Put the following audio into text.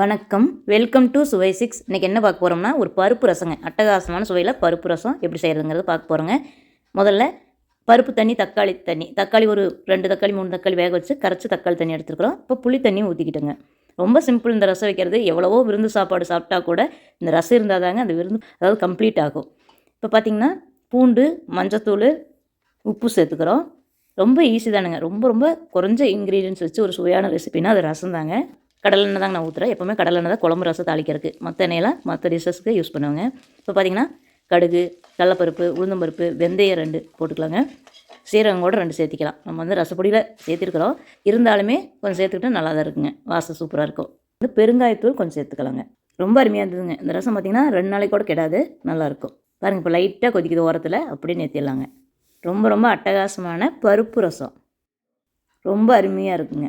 வணக்கம். Welcome to சுவை six இன்றைக்கி என்ன பார்க்க போகிறோம்னா ஒரு பருப்பு ரசங்க. அட்டகாசமான சுவையில் பருப்பு ரசம் எப்படி செய்கிறதுங்கிறத பார்க்க போகிறோங்க முதல்ல பருப்பு தண்ணி தக்காளி தண்ணி. தக்காளி ஒரு ரெண்டு தக்காளி மூணு தக்காளி வேக வச்சு கரைச்சி தக்காளி தண்ணி எடுத்துருக்குறோம். இப்போ புளி தண்ணி ஊற்றிக்கிட்டுங்க ரொம்ப சிம்பிள் இந்த ரசம் வைக்கிறது. எவ்வளவோ விருந்து சாப்பாடு சாப்பிட்டா கூட இந்த ரசம் இருந்தால் தாங்க அந்த விருந்து அதாவது கம்ப்ளீட் ஆகும். இப்போ பார்த்திங்கன்னா பூண்டு மஞ்சத்தூள் உப்பு சேர்த்துக்கிறோம். ரொம்ப ஈஸி தானுங்க. ரொம்ப ரொம்ப குறைஞ்ச இன்க்ரீடியன்ஸ் வச்சு ஒரு சுவையான ரெசிபினா அது ரசம் தாங்க. கடலெண்ணெய் தாங்க நான் ஊற்றுறேன் எப்போவுமே கடலெண்ணெய் தான் குழம்பு ரசம் தாளிக்கிறதுக்கு. மற்ற எண்ணெயெல்லாம் மற்ற டிஷ்ஷஸ்க்கு யூஸ் பண்ணுவாங்க. இப்போ பார்த்தீங்கன்னா கடுகு கடலப்பருப்பு உளுந்தம்பருப்பு வெந்தயம் ரெண்டு போட்டுக்கலாங்க. சீரகம் கூட ரெண்டு சேர்த்திக்கலாம். நம்ம வந்து ரசப்பொடியில் சேர்த்திருக்கிறோம். இருந்தாலுமே கொஞ்சம் சேர்த்துக்கிட்டா நல்லா தான் இருக்குங்க. வாசம் சூப்பராக இருக்கும். வந்து பெருங்காயத்தூள் கொஞ்சம் சேர்த்துக்கலாங்க. ரொம்ப அருமையாக இருந்ததுங்க. இந்த ரசம் பார்த்திங்கன்னா ரெண்டு நாளைக்கு கூட கெடாது. நல்லாயிருக்கும் பாருங்கள் இப்போ லைட்டாக கொதிக்குது ஓரத்தில். அப்படியே நிறுத்திடலாங்க ரொம்ப ரொம்ப அட்டகாசமான பருப்பு ரசம். ரொம்ப அருமையாக இருக்குங்க.